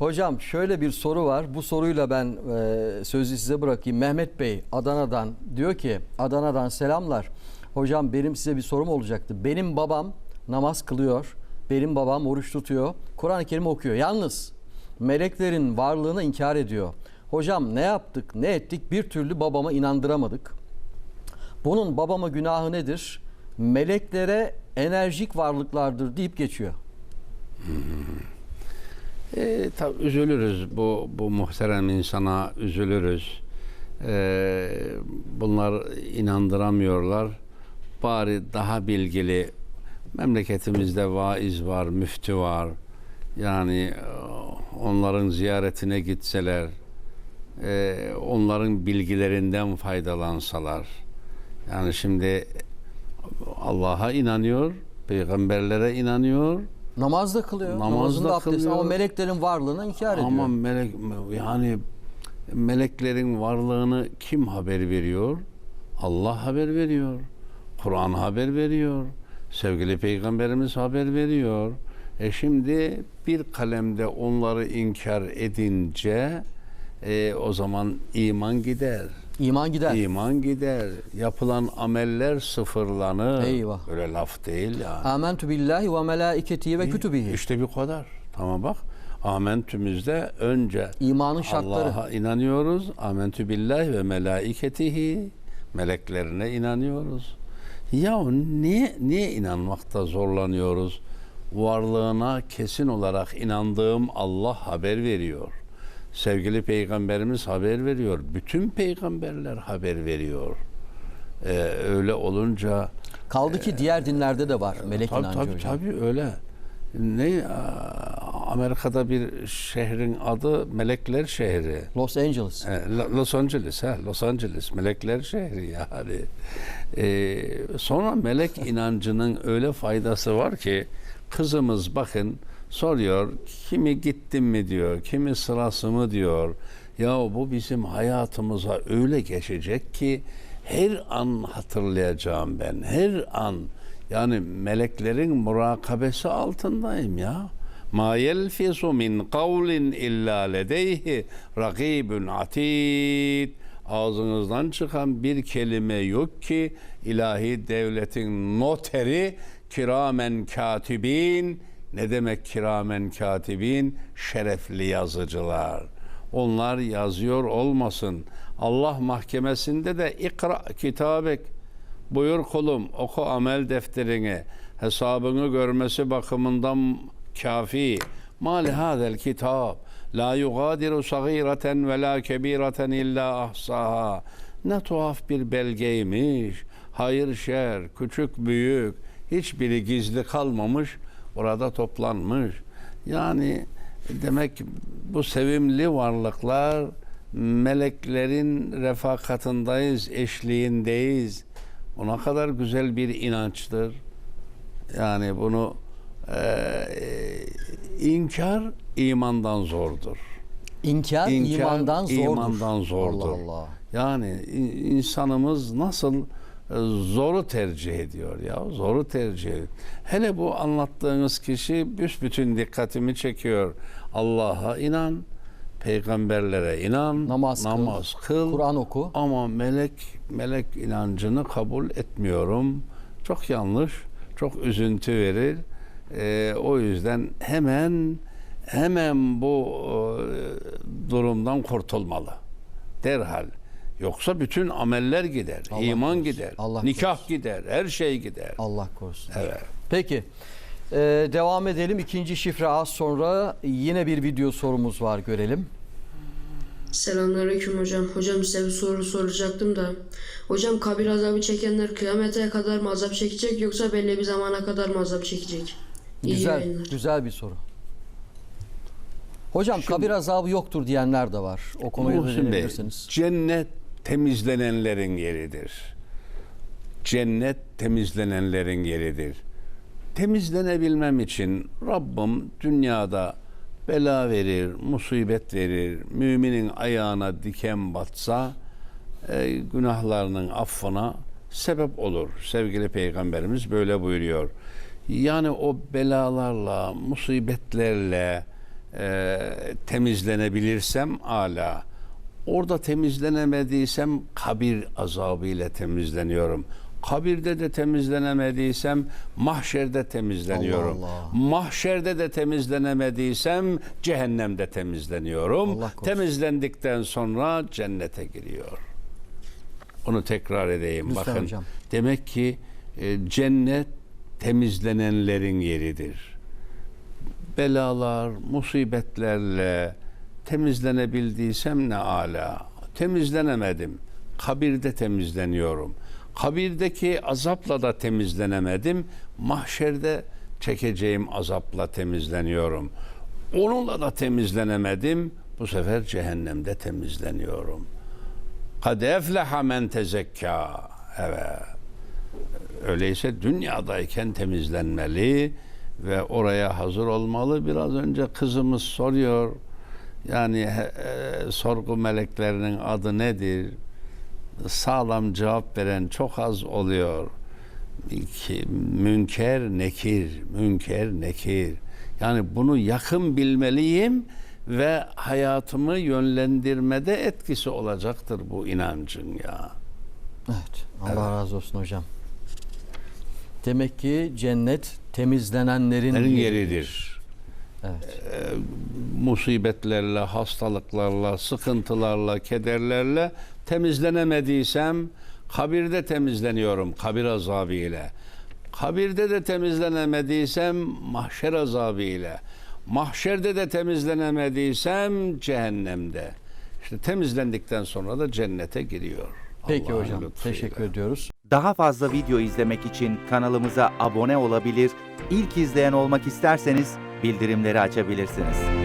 Hocam şöyle bir soru var. Bu soruyla ben e, sözü size bırakayım. Mehmet Bey Adana'dan diyor ki Adana'dan selamlar. Hocam benim size bir sorum olacaktı. Benim babam namaz kılıyor. Benim babam oruç tutuyor. Kur'an-ı Kerim okuyor. Yalnız meleklerin varlığını inkar ediyor. Hocam ne yaptık ne ettik bir türlü babama inandıramadık. Bunun babama günahı nedir? Meleklere enerjik varlıklardır deyip geçiyor. E, tabii üzülürüz bu bu muhterem insana üzülürüz. E, bunlar inandıramıyorlar. Bari daha bilgili memleketimizde vaiz var, müftü var. Yani e, onların ziyaretine gitseler, e, onların bilgilerinden faydalansalar. Yani şimdi Allah'a inanıyor, peygamberlere inanıyor. Namaz da kılıyor. Namaz Namazında da abdest kılıyor. ama meleklerin varlığını inkar ediyor. Ama melek yani meleklerin varlığını kim haber veriyor? Allah haber veriyor. Kur'an haber veriyor. Sevgili peygamberimiz haber veriyor. E şimdi bir kalemde onları inkar edince e, o zaman iman gider. İman gider. İman gider. Yapılan ameller sıfırlanır. Eyvah. Öyle laf değil yani. Amentu billahi ve melaiketihi ve kütübihi. İşte bir kadar. Tamam bak. Amentümüzde önce İmanın şartları. Allah'a inanıyoruz. Amentü billahi ve melaiketihi. Meleklerine inanıyoruz. Ya niye niye inanmakta zorlanıyoruz? Varlığına kesin olarak inandığım Allah haber veriyor. Sevgili peygamberimiz haber veriyor. Bütün peygamberler haber veriyor. Ee, öyle olunca Kaldı ki diğer dinlerde de var melek Tabii inancı tabii, hocam. tabii öyle. Ne aa, Amerika'da bir şehrin adı Melekler Şehri. Los Angeles. E, Lo- Los Angeles ha Los Angeles Melekler Şehri yani. E, sonra melek inancının öyle faydası var ki kızımız bakın soruyor kimi gittim mi diyor kimi sırası mı diyor. Ya bu bizim hayatımıza öyle geçecek ki her an hatırlayacağım ben her an yani meleklerin murakabesi altındayım ya. Ma yelfizu min kavlin illa ledeyhi rakibun atid. Ağzınızdan çıkan bir kelime yok ki ilahi devletin noteri kiramen katibin. Ne demek kiramen katibin? Şerefli yazıcılar. Onlar yazıyor olmasın. Allah mahkemesinde de ikra kitabek Buyur kulum oku amel defterini hesabını görmesi bakımından kafi. Mali hadel kitap la yugadiru sagireten ve la kebireten illa ahsaha. Ne tuhaf bir belgeymiş. Hayır şer, küçük büyük hiçbiri gizli kalmamış. Orada toplanmış. Yani demek bu sevimli varlıklar meleklerin refakatındayız, eşliğindeyiz. O ne kadar güzel bir inançtır. Yani bunu eee inkar imandan zordur. İnkar, İnkar imandan zordur. imandan zordur. Allah Allah. Yani in- insanımız nasıl e, zoru tercih ediyor ya zoru tercih ediyor. Hele bu anlattığınız kişi büsbütün dikkatimi çekiyor. Allah'a inan, peygamberlere inan, Namaz kıl, namaz kıl, Kur'an oku. ama melek melek inancını kabul etmiyorum. Çok yanlış, çok üzüntü verir. Ee, o yüzden hemen hemen bu e, durumdan kurtulmalı. Derhal. Yoksa bütün ameller gider, Allah iman korusun. gider, Allah nikah gider, her şey gider. Allah korusun. Evet. Peki. Ee, devam edelim. İkinci şifre az sonra yine bir video sorumuz var görelim. Selamünaleyküm hocam. Hocam size bir soru soracaktım da. Hocam kabir azabı çekenler kıyamete kadar mı azap çekecek yoksa belli bir zamana kadar mı azap çekecek? İyi Güzel, yayınlar. güzel bir soru. Hocam kabir azabı yoktur diyenler de var. O konuya değinebilirsiniz. cennet temizlenenlerin yeridir. Cennet temizlenenlerin yeridir. Temizlenebilmem için Rabbim dünyada bela verir, musibet verir, müminin ayağına diken batsa e, günahlarının affına sebep olur. Sevgili Peygamberimiz böyle buyuruyor. Yani o belalarla, musibetlerle e, temizlenebilirsem ala. Orada temizlenemediysem kabir azabı ile temizleniyorum. Kabirde de temizlenemediysem mahşerde temizleniyorum. Allah Allah. Mahşerde de temizlenemediysem cehennemde temizleniyorum. Temizlendikten sonra cennete giriyor. Onu tekrar edeyim Lütfen bakın. hocam. Demek ki e, cennet temizlenenlerin yeridir. Belalar, musibetlerle temizlenebildiysem ne ala. Temizlenemedim. Kabirde temizleniyorum. Kabirdeki azapla da temizlenemedim. Mahşerde çekeceğim azapla temizleniyorum. Onunla da temizlenemedim. Bu sefer cehennemde temizleniyorum. Kad efleha men tezekka. Evet. Öyleyse dünyadayken temizlenmeli ve oraya hazır olmalı. Biraz önce kızımız soruyor. Yani e, sorgu meleklerinin adı nedir? Sağlam cevap veren çok az oluyor. Ki, münker nekir, münker nekir. Yani bunu yakın bilmeliyim ve hayatımı yönlendirmede etkisi olacaktır bu inancın ya. Evet. Allah razı olsun hocam. Demek ki cennet temizlenenlerin Senin yeri. yeridir. Evet. musibetlerle, hastalıklarla, sıkıntılarla, kederlerle temizlenemediysem kabirde temizleniyorum kabir azabı ile. Kabirde de temizlenemediysem mahşer azabı ile. Mahşerde de temizlenemediysem cehennemde. İşte temizlendikten sonra da cennete giriyor. Peki Allah'ın hocam. lütfuyla. Teşekkür ediyoruz. Daha fazla video izlemek için kanalımıza abone olabilir, ilk izleyen olmak isterseniz bildirimleri açabilirsiniz.